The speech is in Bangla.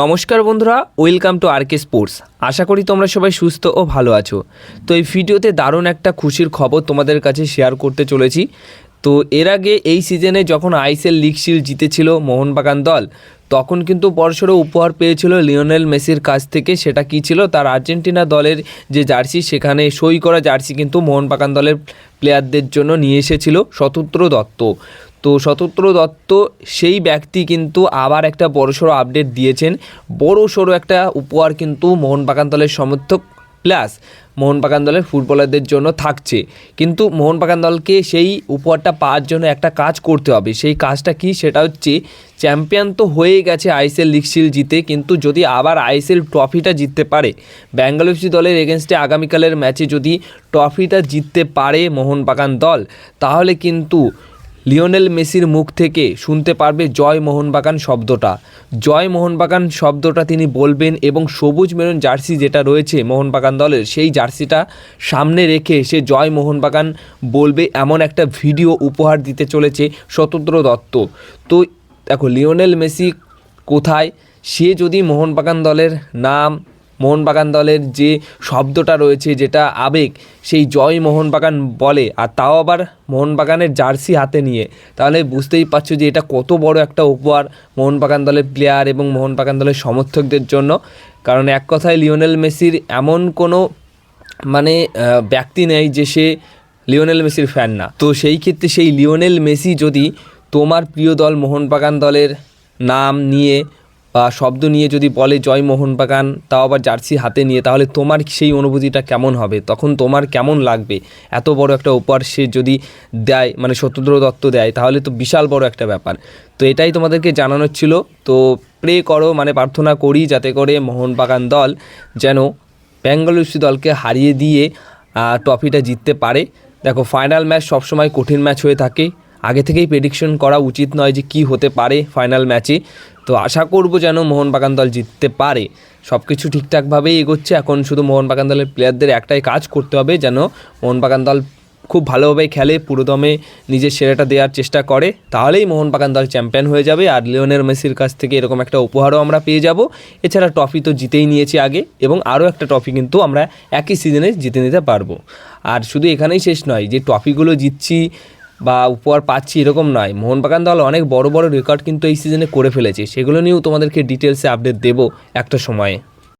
নমস্কার বন্ধুরা, welcome to R K sports. আশা করি তোমরা সবাই সুস্থ ও ভালো আছো। তো এই ভিডিওতে দারুণ একটা খুশির খবর তোমাদের কাছে শেয়ার করতে চলেছি। তো এর আগে এই সিজনে যখন আইসিএল লিগ শিল্ড জিতেছিল মোহনবাগান দল, তখন কিন্তু বড়সড় উপহার পেয়েছিল লিওনেল মেসির কাছ থেকে। সেটা কি ছিল? তার আর্জেন্টিনা দলের যে জার্সি, সেখানে সই করা জার্সি কিন্তু মোহনবাগান দলের প্লেয়ারদের জন্য নিয়ে এসেছিল শতদ্র দত্ত। তো শতদ্র দত্ত সেই ব্যক্তি কিন্তু আবার একটা বড়সড় আপডেট দিয়েছেন। বড়সড় একটা উপহার কিন্তু মোহনবাগান দলের সমর্থক প্লাস মোহনবাগান দলের ফুটবলারদের জন্য থাকছে। কিন্তু মোহনবাগান দলকে সেই উপহারটা পাওয়ার জন্য একটা কাজ করতে হবে। সেই কাজটা কি? সেটা হচ্ছে চ্যাম্পিয়ন তো হয়ে গেছে আইএসএল লিগ শিল্ড জিতে, কিন্তু যদি আবার আইএসএল ট্রফিটা জিততে পারে ব্যাঙ্গালোর এফসি দলের এগেনস্টে আগামীকালের ম্যাচে যদি ট্রফিটা জিততে পারে মোহনবাগান দল, তাহলে কিন্তু লিওনেল মেসির মুখ থেকে শুনতে পারবে জয় মোহনবাগান শব্দটা। জয় মোহনবাগান শব্দটা তিনি বলবেন এবং সবুজ মেরুন জার্সি যেটা রয়েছে মোহনবাগান দলের, সেই জার্সিটা সামনে রেখে সে জয় মোহনবাগান বলবে এমন একটা ভিডিও উপহার দিতে চলেছে স্বতন্ত্র দত্ত। তো দেখো, লিওনেল মেসি কোথায়? সে যদি মোহনবাগান দলের নাম মোহনবাগান দলের যে শব্দটা রয়েছে, যেটা আবেগ, সেই জয় মোহনবাগান বলে, আর তাও আবার মোহনবাগানের জার্সি হাতে নিয়ে। তাহলে বুঝতেই পারছ যে এটা কত বড় একটা উপহার মোহনবাগান দলের প্লেয়ার এবং মোহনবাগান দলের সমর্থকদের জন্য। কারণ এক কথায় লিওনেল মেসির এমন কোনো মানে ব্যক্তি নেই যে সে লিওনেল মেসির ফ্যান না। তো সেই ক্ষেত্রে সেই লিওনেল মেসি যদি তোমার প্রিয় দল মোহনবাগান দলের নাম নিয়ে শব্দ নিয়ে যদি বলে, জয় মোহনবাগান তাও আবার জার্সি হাতে নিয়ে, তাহলে তোমার সেই অনুভূতিটা কেমন হবে? তখন তোমার কেমন লাগবে? এত বড় একটা উপহার সে যদি দেয় মানে সত্যদ্র দত্ত দেয়, তাহলে তো বিশাল বড় একটা ব্যাপার। তো এটাই তোমাদেরকে জানানোর ছিল। তো প্রে করো মানে প্রার্থনা করি, যাতে করে মোহনবাগান দল যেন ব্যাঙ্গালোর এফসি দলকে হারিয়ে দিয়ে ট্রফিটা জিততে পারে। দেখো ফাইনাল ম্যাচ সবসময় কঠিন ম্যাচ হয়ে থাকে। আগে থেকেই প্রেডিকশন করা উচিত নয় যে কি হতে পারে ফাইনাল ম্যাচে তো আশা করব যেন মোহনবাগান দল জিততে পারে। সব কিছু ঠিকঠাকভাবেই এগোচ্ছে। এখন শুধু মোহনবাগান দলের প্লেয়ারদের একটাই কাজ করতে হবে যেন মোহনবাগান দল খুব ভালোভাবে খেলে, পুরোদমে নিজের সেরাটা দেওয়ার চেষ্টা করে। তাহলেই মোহনবাগান দল চ্যাম্পিয়ন হয়ে যাবে আর লিওনের মেসির কাছ থেকে এরকম একটা উপহারও আমরা পেয়ে যাব। এছাড়া ট্রফি তো জিতেই নিয়েছি আগে এবং আরও একটা ট্রফি কিন্তু আমরা একই সিজনে জিতে নিতে পারব। আর শুধু এখানেই শেষ নয়, যে ট্রফিগুলো জিতছি বা উপহার পাচ্ছি এরকম নয়। মোহনবাগান দল অনেক বড় বড় রেকর্ড কিন্তু এই সিজনে করে ফেলেছে। সেগুলো নিয়েও তোমাদেরকে ডিটেলসে আপডেট দেবো একটা সময়ে।